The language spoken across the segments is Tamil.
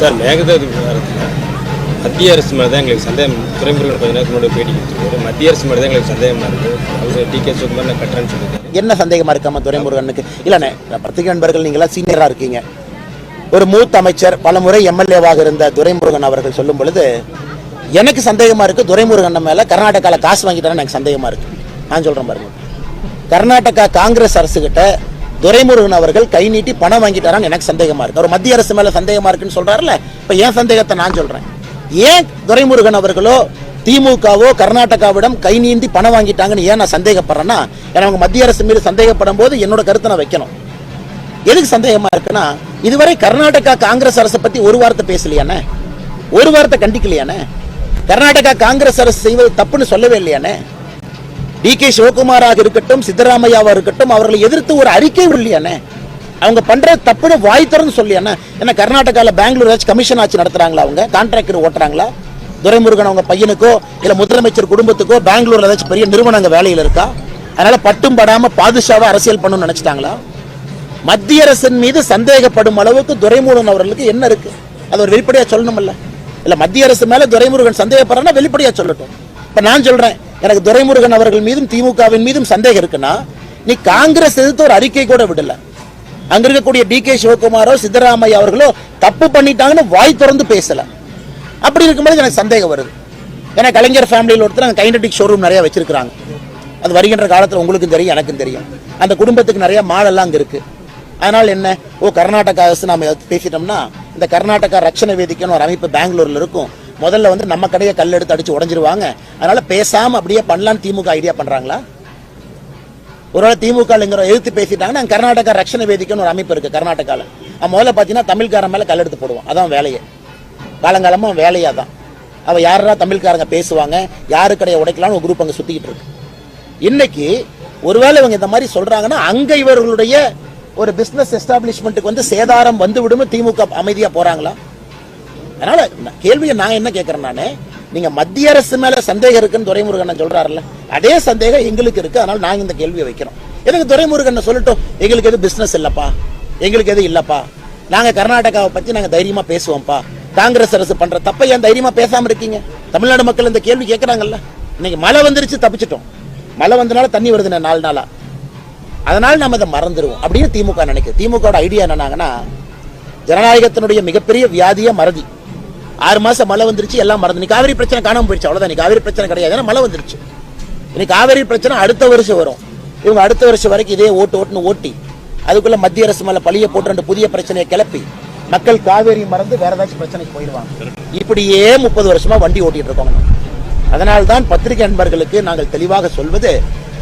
சார் மேகதாது விவகாரத்தில் மத்திய அரசு மேலே தான் எங்களுக்கு சந்தேகம். துறைமுருகன் கொஞ்ச நேரத்துக்கு முன்னாடி பேட்டி கொடுத்துருக்காரு மத்திய அரசு மேலே தான் எங்களுக்கு சந்தேகமாக இருக்குது அவர் டி கே சுகுமார் நான் கட்டுறேன்னு சொல்லியிருக்காரு என்ன சந்தேகமாக இருக்காம துரைமுருகனுக்கு இல்லைண்ணே பத்திரிகை நண்பர்கள் நீங்களாம் சீனியராக இருக்கீங்க. ஒரு மூத்த அமைச்சர் பல முறை எம்எல்ஏவாக இருந்த துரைமுருகன் அவர்கள் சொல்லும் பொழுது எனக்கு சந்தேகமாக இருக்குது துரைமுருகன் மேலே கர்நாடகாவில் காசு வாங்கிட்டாருன்னு எனக்கு சந்தேகமாக இருக்குது நான் சொல்கிறேன் பாருங்க. கர்நாடகா காங்கிரஸ் அரசுக்கிட்ட துரைமுருகன் அவர்கள் கை நீட்டி பணம் வாங்கிட்டாரான்னு எனக்கு சந்தேகமா இருக்கு. அவர் மத்திய அரசு மேல சந்தேகமா இருக்குன்னு சொல்றாருல இப்ப ஏன் சந்தேகத்தை நான் சொல்றேன்? ஏன் துரைமுருகன் அவர்களோ திமுகவோ கர்நாடகாவிடம் கை நீந்தி பணம் வாங்கிட்டாங்கன்னு ஏன் நான் சந்தேகப்படுறேன்னா ஏன்னா அவங்க மத்திய அரசு மீது சந்தேகப்படும் போது என்னோட கருத்தை நான் வைக்கணும். எதுக்கு சந்தேகமா இருக்குன்னா இதுவரை கர்நாடகா காங்கிரஸ் அரசை பத்தி ஒரு வார்த்தை பேசலையானே? ஒரு வார்த்தை கண்டிக்கலையானே? கர்நாடகா காங்கிரஸ் அரசு செய்வது தப்புன்னு சொல்லவே இல்லையானே? டி கே சிவகுமாராக இருக்கட்டும் சித்தராமையாவாக இருக்கட்டும் அவர்களை எதிர்த்து ஒரு அறிக்கை இல்லையானே அவங்க பண்ற தப்புன்னு வாய் திறந்து சொல்லியானே ஏன்னா கர்நாடகாவில் பெங்களூர் ஏதாச்சும் கமிஷன் ஆட்சி நடத்துறாங்களா அவங்க? கான்ட்ராக்டர் ஓட்டுறாங்களா? துரைமுருகன் அவங்க பையனுக்கோ இல்ல முதலமைச்சர் குடும்பத்துக்கோ பெங்களூர்ல ஏதாச்சும் பெரிய நிறுவனங்க வேலையில் இருக்கா? அதனால பட்டும் படாம பாதுஷாவாக அரசியல் பண்ணணும்னு நினைச்சிட்டாங்களா? மத்திய அரசின் மீது சந்தேகப்படும் அளவுக்கு துரைமுருகன் அவர்களுக்கு என்ன இருக்கு? அது ஒரு வெளிப்படையா சொல்லணும்ல இல்ல மத்திய அரசு மேல துரைமுருகன் சந்தேகப்படுறா வெளிப்படையா சொல்லட்டும். இப்ப நான் சொல்றேன் எனக்கு துரைமுருகன் அவர்கள் மீதும் திமுகவின் மீதும் சந்தேகம் இருக்குன்னா நீ காங்கிரஸ் எதிர்த்து ஒரு அறிக்கை கூட விடல. அங்க இருக்கக்கூடிய டி கே சிவகுமாரோ சித்தராமையா அவர்களோ தப்பு பண்ணிட்டாங்கன்னு வாய் திறந்து பேசல. அப்படி இருக்கும்போது எனக்கு சந்தேகம் வருது. ஏன்னா கலைஞர் ஃபேமிலியில் ஒருத்தர் அங்கே கைனடிக் ஷோரூம் நிறைய வச்சிருக்காங்க அது வருகின்ற காலத்தில் உங்களுக்கும் தெரியும் எனக்கும் தெரியும். அந்த குடும்பத்துக்கு நிறைய மாடெல்லாம் அங்கே இருக்கு. அதனால் என்ன? ஓ கர்நாடகா அரசு நாம பேசிட்டோம்னா இந்த கர்நாடகா ரட்சண வேதிக்கைன்னு ஒரு அமைப்பு பெங்களூர்ல இருக்கும். முதல்ல வந்து நம்ம கடையை கல் எடுத்து அடிச்சு உடஞ்சிருவாங்க. அதனால பேசாம அப்படியே பண்ணலான்னு திமுக ஐடியா பண்றாங்களா? ஒருவேளை திமுக ங்கிற எதிர்த்து பேசிட்டாங்கன்னா கர்நாடகா ரட்சண வேதிக்கைன்னு ஒரு அமைப்பு இருக்கு கர்நாடகாவில் அவன் முதல்ல பார்த்தீங்கன்னா தமிழ்காரன் மேலே கல் எடுத்து போடுவான் அதான் வேலையே. காலங்காலமாக வேலையாக தான் அவள் யாரா தமிழ்காரங்க பேசுவாங்க யாரு கடையை உடைக்கலாம்னு ஒரு குரூப் அங்கே சுற்றிக்கிட்டு இருக்கு. இன்னைக்கு ஒருவேளை இவங்க இந்த மாதிரி சொல்றாங்கன்னா அங்கே இவர்களுடைய ஒரு பிஸ்னஸ் எஸ்டாப்ளிஷ்மெண்ட்டுக்கு வந்து சேதாரம் வந்து விடும் திமுக அமைதியாக போறாங்களா? அதனால நான் கேள்வியை நான் என்ன கேட்கறேன் நானு நீங்க மத்திய அரசு மேல சந்தேகம் இருக்குன்னு துரைமுருகன் சொல்றாருல்ல. அதே சந்தேகம் எங்களுக்கு இருக்கு அதனால நாங்க இந்த கேள்வியை வைக்கிறோம். எனக்கு துரைமுருகன் சொல்லட்டும்? எங்களுக்கு எது பிசினஸ் இல்லப்பா. எங்களுக்கு எது இல்லப்பா. நாங்க கர்நாடகாவை பத்தி நாங்க தைரியமா பேசுவோம்ப்பா. காங்கிரஸ் அரசு பண்ற தப்ப ஏன் தைரியமா பேசாம இருக்கீங்க? தமிழ்நாடு மக்கள் இந்த கேள்வி கேட்கறாங்கல்ல இன்னைக்கு மழை வந்துருச்சு தப்பிச்சிட்டோம். மழை வந்தனால தண்ணி வருதுண்ணே நாலு நாளா. அதனால நம்ம இதை மறந்துடுவோம் அப்படின்னு திமுக நினைக்குது. திமுக ஐடியா என்னன்னாங்கன்னா ஜனநாயகத்தினுடைய மிகப்பெரிய வியாதிய மறதி. ஆறு மாசம் மழை வந்துருச்சு எல்லாம் மறந்து. நீ காவிரி பிரச்சனை காணாம போயிடுச்சு அவ்வளவுதான். இன்னைக்கு காவிரி பிரச்சனை கிடையாது. ஏன்னா மழை வந்துருச்சு. இன்னைக்கு காவிரி பிரச்சனை அடுத்த வருஷம் வரும். இவங்க அடுத்த வருஷம் வரைக்கும் இதே ஓட்டு ஓட்டுன்னு ஓட்டி அதுக்குள்ள மத்திய அரசு மேல பழிய போட்டு ரெண்டு புதிய பிரச்சனையை கிளப்பி மக்கள் காவேரி மறந்து வேற ஏதாச்சும் பிரச்சனைக்கு போயிடுவாங்க. இப்படியே முப்பது வருஷமா வண்டி ஓட்டிட்டு இருக்கோங்க. அதனால் தான் பத்திரிகை நண்பர்களுக்கு நாங்கள் தெளிவாக சொல்வது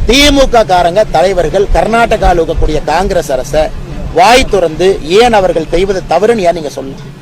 திமுக காரங்க தலைவர்கள் கர்நாடகாவில் இருக்கக்கூடிய காங்கிரஸ் அரசை வாய் துறந்து ஏன் அவர்கள் செய்வது தவறுன்னு ஏன் நீங்க சொல்லணும்